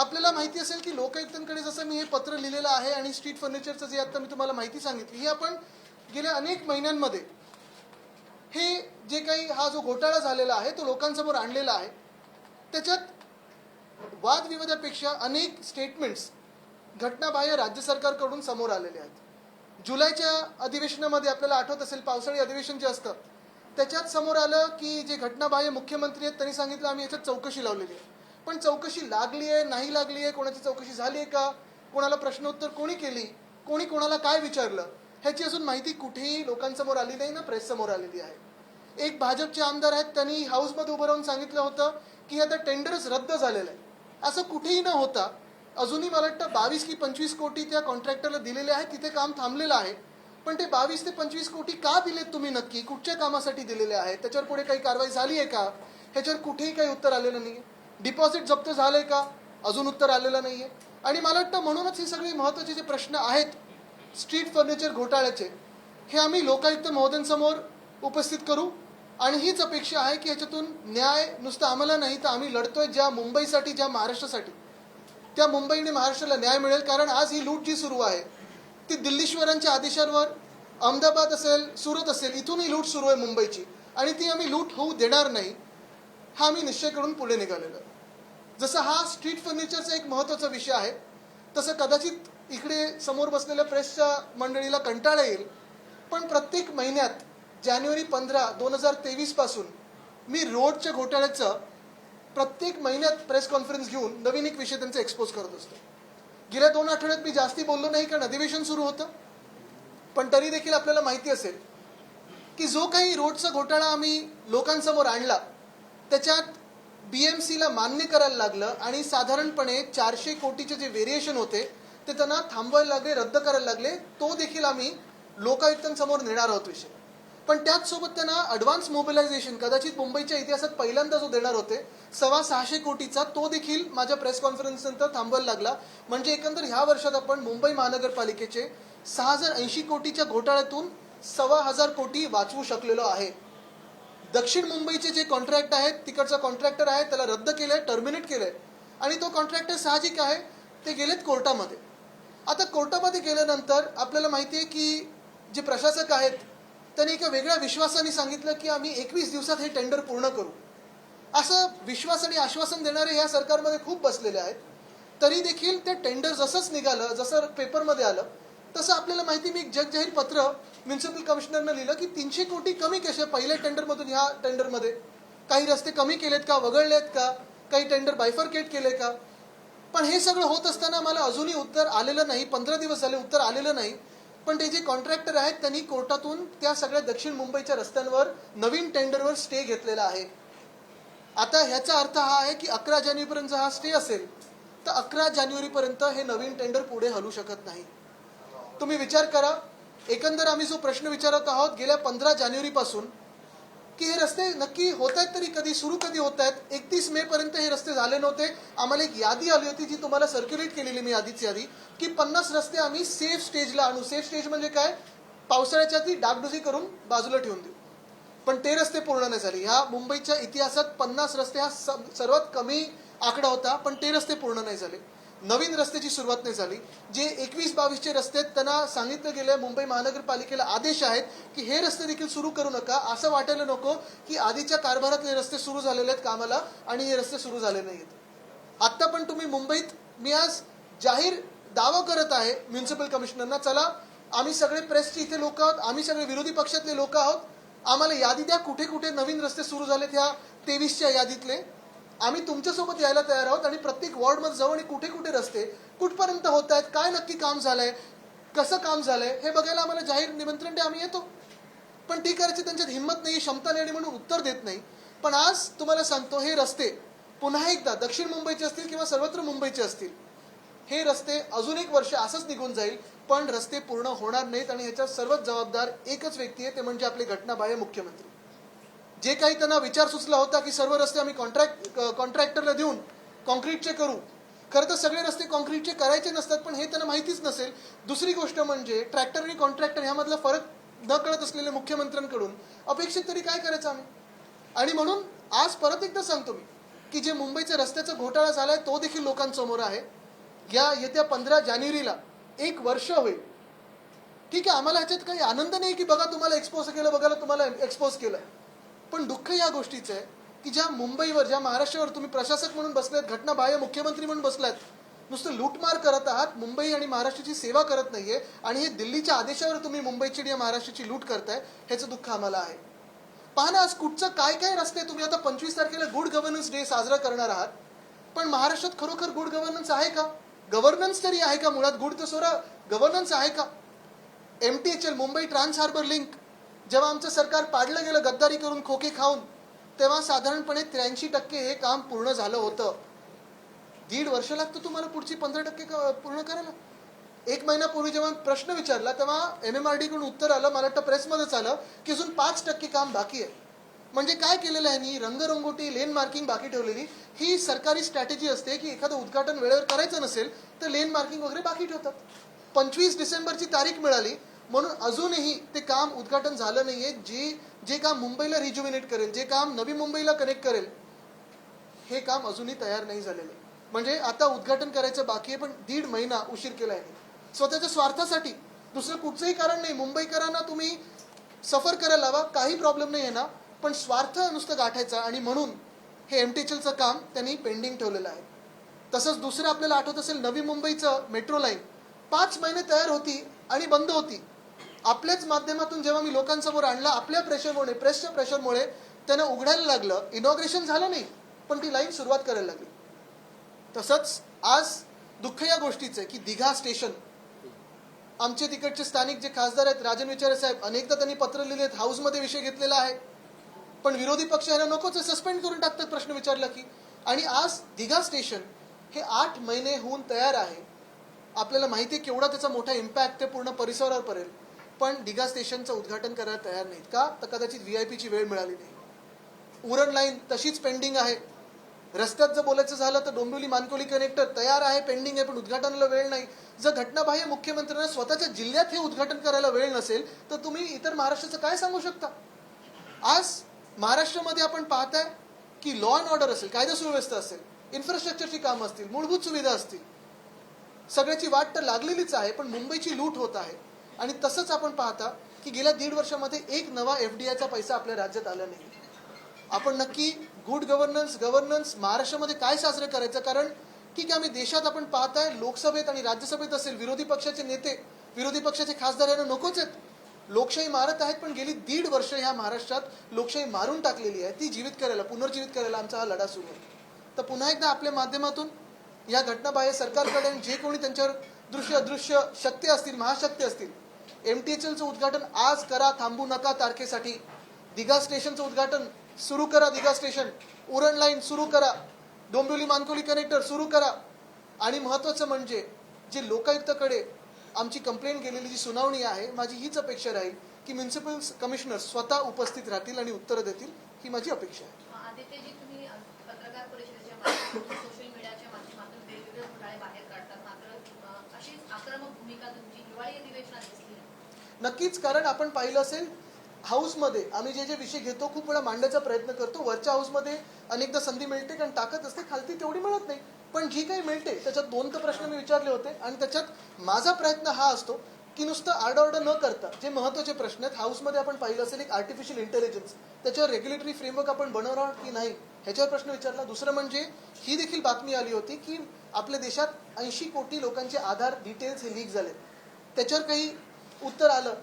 आपल्याला माहिती असेल की लोकायुक्तांकडे जसं मी हे पत्र लिहिलेलं आहे आणि स्ट्रीट फर्निचरचं जे आता मी तुम्हाला माहिती सांगितली ही आपण गेल्या अनेक महिन्यांमध्ये हे जे काही हा जो घोटाळा झालेला आहे तो लोकांसमोर आणलेला आहे त्याच्यात वादविवादापेक्षा अनेक स्टेटमेंट्स घटनाबाह्य राज्य सरकारकडून समोर आलेले आहेत. जुलैच्या अधिवेशनामध्ये आपल्याला आठवत असेल पावसाळी अधिवेशन जे असतं त्याच्यात समोर आलं की जे घटनाबाह्य मुख्यमंत्री आहेत त्यांनी सांगितलं आम्ही याच्यात चौकशी लावलेली आहे. पण चौकशी लागली आहे नाही लागली आहे कोणाची चौकशी झाली आहे का? कोणाला प्रश्नोत्तर कोणी केली? कोणी कोणाला काय विचारलं? ह्याची अजून माहिती कुठेही लोकांसमोर आली नाही ना प्रेस समोर आलेली आहे. एक भाजपचे आमदार आहेत त्यांनी हाऊसमध्ये उभं राहून सांगितलं होतं की आता टेंडरच रद्द झालेलं आहे. असं कुठेही न होता अजूनही मला वाटतं बावीस की पंचवीस कोटी त्या कॉन्ट्रॅक्टरला दिलेले आहेत तिथे काम थांबलेलं आहे. पण ते बावीस ते पंचवीस कोटी का दिलेत तुम्ही नक्की? कुठच्या कामासाठी दिलेले आहे त्याच्यावर पुढे काही कारवाई झाली आहे का? ह्याच्यावर कुठेही काही उत्तर आलेलं नाही डिपॉझिट जप्त झालंय का? अजून उत्तर आलेलं नाही आहे आणि मला वाटतं म्हणूनच हे सगळे महत्त्वाचे जे प्रश्न आहेत स्ट्रीट फर्निचर घोटाळ्याचे हे आम्ही लोकायुक्त महोदयांसमोर उपस्थित करू. आणि हीच अपेक्षा आहे की याच्यातून न्याय नुसतं आम्हाला नाही तर आम्ही लढतोय ज्या मुंबईसाठी ज्या महाराष्ट्रासाठी. त्या मुंबईने महाराष्ट्राला न्याय मिळेल कारण आज ही लूट जी सुरू आहे ती दिल्लीश्वरांच्या आदेशांवर अहमदाबाद असेल सुरत असेल इथून ही लूट सुरू आहे मुंबईची. आणि ती आम्ही लूट होऊ देणार नाही हा आम्ही निश्चय करून पुढे निघालेलो आहे. जसं हा स्ट्रीट फर्निचरचा एक महत्त्वाचा विषय आहे तसं कदाचित इकडे समोर बसलेल्या प्रेसच्या मंडळीला कंटाळा येईल पण प्रत्येक महिन्यात जानेवारी पंधरा दोन हजार तेवीसपासून मी रोडच्या घोटाळ्याचं प्रत्येक महिन्यात प्रेस कॉन्फरन्स घेऊन नवीन एक विषय त्यांचा एक्सपोज करत असतो. गेल्या दोन आठवड्यात मी जास्ती बोललो नाही कारण अधिवेशन सुरू होतं पण तरी देखील आपल्याला माहिती असेल की जो काही रोडचा घोटाळा आम्ही लोकांसमोर आणला त्याच्यात बी एम सीला मान्य करायला लागलं आणि साधारणपणे चारशे कोटीचे जे व्हेरिएशन होते ते त्यांना थांबवायला लागले रद्द करायला लागले तो देखील आम्ही लोकायुक्तांसमोर नेणार आहोत विषय. पण त्याचसोबत त्यांना ॲडव्हान्स मोबिलायझेशन कदाचित मुंबईच्या इतिहासात पहिल्यांदा जो देणार होते सव्वा सहाशे कोटीचा तो देखील माझ्या प्रेस कॉन्फरन्स नंतर थांबवायला लागला. म्हणजे एकंदर ह्या वर्षात आपण मुंबई महानगरपालिकेचे सहा हजार ऐंशी कोटीच्या घोटाळ्यातून सव्वा हजार कोटी वाचवू शकलेलो आहे. दक्षिण मुंबईचे जे कॉन्ट्रॅक्ट आहेत तिकडचा कॉन्ट्रॅक्टर आहे त्याला रद्द केलं आहे टर्मिनेट आहे आणि तो कॉन्ट्रॅक्टर साहजिक आहे ते गेलेत कोर्टामध्ये. आता कोर्टामध्ये गेल्यानंतर आपल्याला माहिती आहे की जे प्रशासक आहेत त्यांनी एका वेगळ्या विश्वासाने सांगितलं की आम्ही एकवीस दिवसात हे टेंडर पूर्ण करू. असं विश्वास आणि आश्वासन देणारे या सरकारमध्ये खूप बसलेले आहेत. तरी देखील ते टेंडर जसंच निघालं जसं पेपरमध्ये आलं तसं आपल्याला माहिती मी एक जगजाहीर पत्र म्युन्सिपल कमिशनरनं लिहिलं की तीनशे कोटी कमी कसे पहिल्या टेंडरमधून ह्या टेंडरमध्ये काही रस्ते कमी केलेत का? वगळलेत का? काही टेंडर बायफरकेट केले का? पण हे सगळं होत असताना मला अजूनही उत्तर आलेलं नाही. पंधरा दिवस झाले उत्तर आलेलं नाही. पण ते जे कॉन्ट्रॅक्टर आहेत त्यांनी कोर्टातून त्या सगळ्या दक्षिण मुंबईच्या रस्त्यांवर नवीन टेंडरवर स्टे घेतलेला आहे. आता ह्याचा अर्थ हा आहे की अकरा जानेवारीपर्यंत हा स्टे असेल तर अकरा जानेवारीपर्यंत हे नवीन टेंडर पुढे हलू शकत नाही. तुम्ही विचार करा. एकंदर आम्ही जो प्रश्न विचारत आहोत गेल्या पंधरा जानेवारीपासून की हे रस्ते नक्की होत आहेत तरी कधी सुरू कधी होत आहेत एकतीस मे पर्यंत हे रस्ते झाले नव्हते. आम्हाला एक यादी आली होती जी तुम्हाला सर्क्युलेट केलेली मी यादीची यादी की पन्नास रस्ते आम्ही सेफ स्टेजला आणू. सेफ स्टेज म्हणजे काय? पावसाळ्याच्या आधी डागडुजी करून बाजूला ठेवून देऊ. पण ते रस्ते पूर्ण नाही झाले. ह्या मुंबईच्या इतिहासात पन्नास रस्ते हा स- सर्वात कमी आकडा होता पण ते रस्ते पूर्ण नाही झाले. नवीन रस्त्याची सुरुवात नाही झाली. जे एकवीस बावीसचे रस्ते आहेत त्यांना सांगितलं गेलं मुंबई महानगरपालिकेला आदेश आहेत की हे रस्ते देखील सुरू करू नका. असं वाटायला नको की आधीच्या कारभारातले रस्ते सुरू झालेले आहेत कामाला आणि हे रस्ते सुरू झाले नाहीत आत्ता पण तुम्ही मुंबईत मी आज जाहीर दावा करत आहे म्युन्सिपल कमिशनरना चला आम्ही सगळे प्रेसचे इथे लोक आहोत आम्ही सगळे विरोधी पक्षातले लोक आहोत आम्हाला यादी द्या कुठे कुठे नवीन रस्ते सुरू झालेत ह्या तेवीसच्या यादीतले. आम्ही तुमच्यासोबत यायला तयार आहोत आणि प्रत्येक वॉर्डमध्ये जाऊ आणि कुठे कुठे रस्ते कुठपर्यंत होत आहेत काय नक्की काम झालंय कसं काम झालंय हे बघायला आम्हाला जाहीर निमंत्रण द्या आम्ही येतो. पण ती करायची त्यांच्यात हिंमत नाही क्षमता नाही आणि म्हणून उत्तर देत नाही. पण आज तुम्हाला सांगतो हे रस्ते पुन्हा एकदा दक्षिण मुंबईचे असतील किंवा सर्वत्र मुंबईचे असतील हे रस्ते अजून एक वर्ष असंच निघून जाईल पण रस्ते पूर्ण होणार नाहीत आणि ह्याच्यात सर्वच जबाबदार एकच व्यक्ती आहे ते म्हणजे आपले घटनाबाह्य मुख्यमंत्री. जे काही त्यांना विचार सुचला होता की सर्व रस्ते आम्ही कॉन्ट्रॅक्ट कॉन्ट्रॅक्टरला देऊन कॉन्क्रीटचे करू. खरं तर सगळे रस्ते कॉन्क्रीटचे करायचे नसतात पण हे त्यांना माहितीच नसेल. दुसरी गोष्ट म्हणजे ट्रॅक्टर आणि कॉन्ट्रॅक्टर ह्यामधला फरक न कळत असलेल्या मुख्यमंत्र्यांकडून अपेक्षित तरी काय करायचं आम्ही? आणि म्हणून आज परत एकदा सांगतो मी की जे मुंबईचा रस्त्याचा घोटाळा झालाय तो देखील लोकांसमोर आहे. या येत्या पंधरा जानेवारीला एक वर्ष होईल. ठीक आहे आम्हाला ह्याच्यात काही आनंद नाही की बघा तुम्हाला एक्सपोज केलं बघायला तुम्हाला एक्सपोज केलं. पण दुःख या गोष्टीचं आहे की ज्या मुंबईवर ज्या महाराष्ट्रावर तुम्ही प्रशासक म्हणून बसलात घटनाबाह्य मुख्यमंत्री म्हणून बसलात नुसतं लूटमार करत आहात मुंबई आणि महाराष्ट्राची सेवा करत नाहीये आणि हे दिल्लीच्या आदेशावर तुम्ही मुंबईची आणि महाराष्ट्राची लूट करताय ह्याचं दुःख आम्हाला आहे. पहा ना आज कुठचं काय काय रस्ते तुम्ही आता पंचवीस तारखेला गुड गव्हर्नन्स डे साजरा करणार आहात पण महाराष्ट्रात खरोखर गुड गव्हर्नन्स आहे का? गव्हर्नन्स तरी आहे का मुळात? गुड तर सोरा गव्हर्नन्स आहे का? M T H L Mumbai trans harbour link जेव्हा आमचं सरकार पाडलं गेलं गद्दारी करून खोके खाऊन तेव्हा साधारणपणे त्र्याऐंशी टक्के हे काम पूर्ण झालं होतं. दीड वर्ष लागतं तुम्हाला पुढची पंधरा टक्के क- पूर्ण करायला? एक महिन्यापूर्वी जेव्हा प्रश्न विचारला तेव्हा एम एम आर डी कडून उत्तर आलं मला वाटतं प्रेसमध्येच आलं की अजून पाच टक्के काम बाकी आहे. म्हणजे काय केलेलं आहे यांनी? रंगरंगोटी लेन मार्किंग बाकी ठेवलेली. ही सरकारी स्ट्रॅटेजी असते की एखादं उद्घाटन वेळेवर करायचं नसेल तर लेन मार्किंग वगैरे बाकी ठेवतात. पंचवीस डिसेंबरची तारीख मिळाली म्हणून अजूनही ते काम उद्घाटन झालं नाहीये. जे जे काम मुंबईला रिज्युमिनेट करेल जे काम नवी मुंबईला कनेक्ट करेल हे काम अजूनही तयार नाही झालेलं. म्हणजे आता उद्घाटन करायचं बाकी आहे पण दीड महिना उशीर केला आहे. स्वतःच्या स्वार्थासाठी. दुसरं कुठचंही कारण नाही. मुंबईकरांना तुम्ही सफर करायला लावा काही प्रॉब्लेम नाही आहे ना. पण स्वार्थ नुसतं गाठायचा आणि म्हणून हे एम टी एच एलचं काम त्यांनी पेंडिंग ठेवलेलं आहे. तसंच दुसरं आपल्याला आठवत असेल नवी मुंबईचं मेट्रो लाईन पाच महिने तयार होती आणि बंद होती. आपल्याच माध्यमातून जेव्हा मी लोकांसमोर आणलं आपल्या प्रेशरमुळे प्रेसच्या प्रेशरमुळे त्यांना उघडायला लागलं. इनॉग्रेशन झालं नाही पण ती लाईन सुरुवात करायला लागली. तसंच आज दुःख या गोष्टीचं आहे की दिघा स्टेशन आमचे तिकडचे स्थानिक जे खासदार आहेत राजन विचारे साहेब अनेकदा त्यांनी पत्र लिहिले आहेत हाऊसमध्ये विषय घेतलेला आहे. पण विरोधी पक्ष यांना नकोच सस्पेंड करून टाकतात प्रश्न विचारला की. आणि आज दिघा स्टेशन हे आठ महिने होऊन तयार आहे. आपल्याला माहिती आहे केवढा त्याचा मोठा इम्पॅक्ट ते पूर्ण परिसरावर पडेल. पण दिघा स्टेशनचं उद्घाटन करायला तयार नाहीत का? तर कदाचित व्ही आय पीची वेळ मिळाली नाही. उरण लाईन तशीच पेंडिंग आहे. रस्त्यात जर बोलायचं झालं तर डोंबिवली मानकोली कनेक्टर तयार आहे पेंडिंग आहे पण उद्घाटनाला वेळ नाही. जर घटनाबाह्य मुख्यमंत्र्यांना स्वतःच्या जिल्ह्यात हे उद्घाटन करायला वेळ नसेल तर तुम्ही इतर महाराष्ट्राचं काय सांगू शकता? आज महाराष्ट्रामध्ये आपण पाहताय की लॉ अँड ऑर्डर असेल कायदा सुव्यवस्था असेल इन्फ्रास्ट्रक्चरची कामं असतील मूलभूत सुविधा असतील. सगळ्याची वाट तर लागलेलीच आहे पण मुंबईची लूट होत आहे. आणि तसंच आपण पाहता की गेल्या दीड वर्षामध्ये एक नवा एफ डी आयचा पैसा आपल्या राज्यात आला नाही. आपण नक्की गुड गव्हर्नन्स गव्हर्नन्स महाराष्ट्रामध्ये काय साजरं करायचं? कारण ठीक आहे आम्ही देशात आपण पाहताय लोकसभेत आणि राज्यसभेत असेल विरोधी पक्षाचे नेते विरोधी पक्षाचे खासदार यांना नकोच आहेत. लोकशाही मारत आहेत पण गेली दीड वर्ष ह्या महाराष्ट्रात लोकशाही मारून टाकलेली आहे. ती जीवित करायला पुनर्जीवित करायला आमचा हा लढा सुरू आहे. तर पुन्हा एकदा आपल्या माध्यमातून या घटनाबाह्य सरकारकडे आणि जे कोणी त्यांच्यावर दृश्य अदृश्य शक्ती असतील महाशक्ती असतील एम टी एच एलचं उद्घाटन आज करा थांबू नका तारखेसाठी. दिघा स्टेशनचं उद्घाटन सुरू करा दिघा स्टेशन. उरण लाईन सुरू करा. डोंबिवली मानकोली कनेक्टर सुरू करा. आणि महत्त्वाचं म्हणजे जे लोकायुक्ताकडे आमची कंप्लेंट गेलेली जी सुनावणी आहे माझी हीच अपेक्षा राहील की म्युन्सिपल कमिशनर स्वतः उपस्थित राहतील आणि उत्तरं देतील ही माझी अपेक्षा आहे. नक्कीच कारण आपण पाहिलं असेल हाऊसमध्ये आम्ही जे जे विषय घेतो खूप वेळा मांडण्याचा प्रयत्न करतो. वरच्या हाऊसमध्ये अनेकदा संधी मिळते कारण टाकत असते. खालती तेवढी मिळत नाही. पण जी काही मिळते त्याच्यात दोन तर प्रश्न मी विचारले होते. आणि त्याच्यात माझा प्रयत्न हा असतो की नुसतं आरडाओरडा न करता जे महत्त्वाचे प्रश्न आहेत हाऊसमध्ये आपण पाहिलं असेल एक आर्टिफिशियल इंटेलिजन्स त्याच्यावर रेग्युलेटरी फ्रेमवर्क आपण बनवणार की नाही ह्याच्यावर प्रश्न विचारला. दुसरं म्हणजे ही देखील बातमी आली होती की आपल्या देशात ऐंशी कोटी लोकांचे आधार डिटेल्स हे लीक झाले त्याच्यावर काही उत्तर आलं.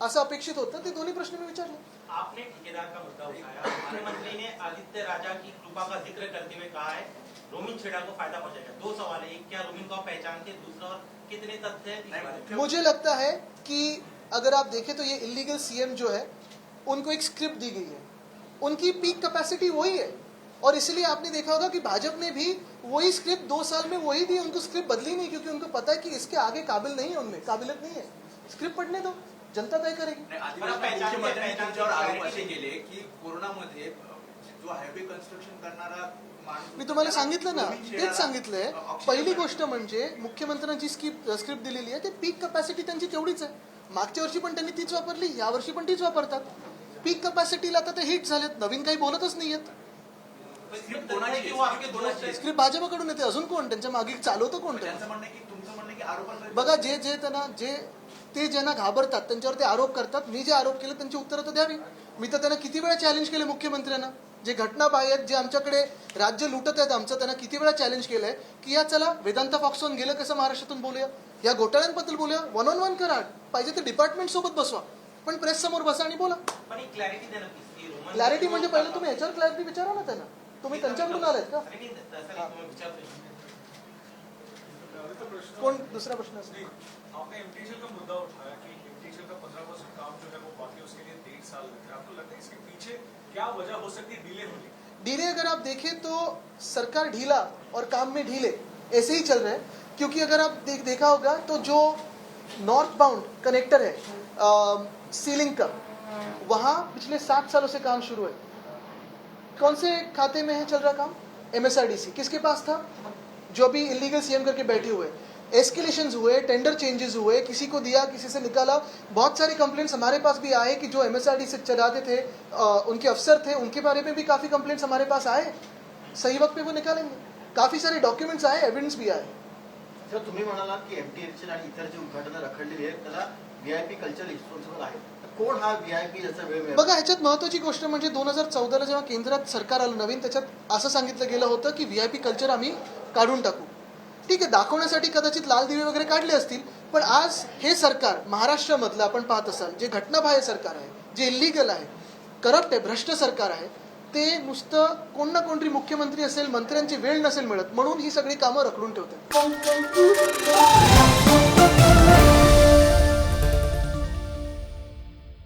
असं अपेक्षित होतं? ते दोन्ही प्रश्न मी विचारले. आपने ठेकेदार का मुद्दा उठाया? हमारे मंत्री ने आदित्य राजा की कृपा का ज़िक्र करते हुए कहा है रोमिन छेड़ा को फ़ायदा पहुंचेगा दो सवाल है एक क्या रोमिन को पहचानते दूसरा और कितने तथ्य हैं? मुझे लगता है कि अगर आप देखें तो ये इलीगल सीएम जो है उनको एक स्क्रिप्ट दी गई है। उनकी पीक कैपेसिटी वही है। और इसलिए आपने देखा होगा कि भाजपा ने भी वही स्क्रिप्ट दो साल में वही दी उनको स्क्रिप्ट बदली नहीं क्योंकि उनको पता है कि इसके आगे काबिल नहीं है उनमें काबिलियत नहीं है। स्क्रिप्ट पढ़ने दो जनता तय करेगी नाही, बरं, अधिवेशनात पहचान- मुख्यमंत्र्यांनी पहचान- तुमच्यावर आरोप पहचान- असे केले की कोरोनामध्ये अ, जो हायवे कन्स्ट्रक्शन करणारा माणूस मी तुम्हाला सांगितलं ना तेच सांगितलंय. पहिली. गोष्ट म्हणजे मुख्यमंत्र्यांची स्क्रिप्ट स्क्रिप्ट दिलेली आहे ते पीक कपॅसिटी त्यांची तेवढीच आहे. मागच्या वर्षी पण त्यांनी तीच वापरली या वर्षी पण तीच वापरतात. पीक कपॅसिटीला आता ते हिट झालेत नवीन काही बोलतच नाहीयेत. स्क्रिप्ट भाजपकडून येते अजून कोण? त्यांच्या मागे चालवतं कोण? बघा जे जे त्यांना जे ते ज्यांना घाबरतात त्यांच्यावर ते आरोप करतात. मी जे आरोप केले त्यांची उत्तरं तर द्यावी. मी तर त्यांना किती वेळा चॅलेंज केले मुख्यमंत्र्यांना? जे घटना आहेत जे आमच्याकडे राज्य लुटत आहेत आमचं त्यांना किती वेळा चॅलेंज केलंय? की या चला वेदांत फॉक्सॉन गेलं कसं महाराष्ट्रातून बोलूया? या घोटाळ्यांबद्दल बोलूया? वन ऑन वन करा. पाहिजे तर डिपार्टमेंट सोबत बसवा. पण प्रेस समोर बसा आणि बोला. क्लॅरिटी म्हणजे पहिलं तुम्ही ह्याच्यावर क्लॅरिटी विचारा ना त्यांना. तुम्ही त्यांच्याकडून आलात का? कोण दुसरा प्रश्न नहीं, आपने का मुद्दा उठाया कि का पंद्रह परसेंट काम जो है वो बाकी उसके लिए डेढ़ साल लग रहा है। आपको लगता है इसके पीछे क्या वजह हो सकती है? डिले होने डिले अगर आप देखें तो सरकार ढीला और काम में ढीले ऐसे ही चल रहे हैं। क्योंकि अगर आप देख देखा होगा तो जो नॉर्थ बाउंड कनेक्टर है सीलिंग का वहाँ पिछले सात सालों से काम शुरू है। कौन से खाते में है चल रहा काम? एमएसआरडीसी किसके पास था? जो अभी इलीगल सीएम करके बैठे हुए एस्केलेशन हुए टेंडर चेंजेस हुए किसी को दिया किसी से निकाला बहुत सारे कंप्लेंट्स हमारे पास भी आए कि जो एमएसआरडी से चलाते थे अ, उनके अफसर थे उनके बारे में भी काफ़ी कंप्लेंट्स हमारे पास आए। सही वक्त पे वो निकालेंगे। काफ़ी सारे डॉक्युमेंट्स आए एविडेंस भी आए। सर तुम्ही म्हणालात की एमटीएचएल आणि इतर जी उद्घाटनं रखडलेली आहेत त्याला व्हीआयपी कल्चर रिस्पॉन्सिबल आहे। कोण हा व्हीआयपी याचा वेळ बघा ह्याच्यात महत्वाची गोष्ट म्हणजे दोन हज़ार चौदाला जेव्हा केंद्रात सरकार आलं नवीन त्याच्यात असं सांगितलं गेलं होतं की व्ही आय पी कल्चर आम्ही काढून टाकू. ठीक आहे दाखवण्यासाठी कदाचित लाल दिवे वगैरे काढले असतील पण आज हे सरकार महाराष्ट्रामधलं आपण पाहत असाल जे घटनाबाह्य सरकार आहे जे इलिगल आहे करप्ट आहे भ्रष्ट सरकार आहे ते नुसतं कोण ना कोणतरी मुख्यमंत्री असेल मंत्र्यांची वेळ नसेल मिळत म्हणून ही सगळी कामं रखडून ठेवतात.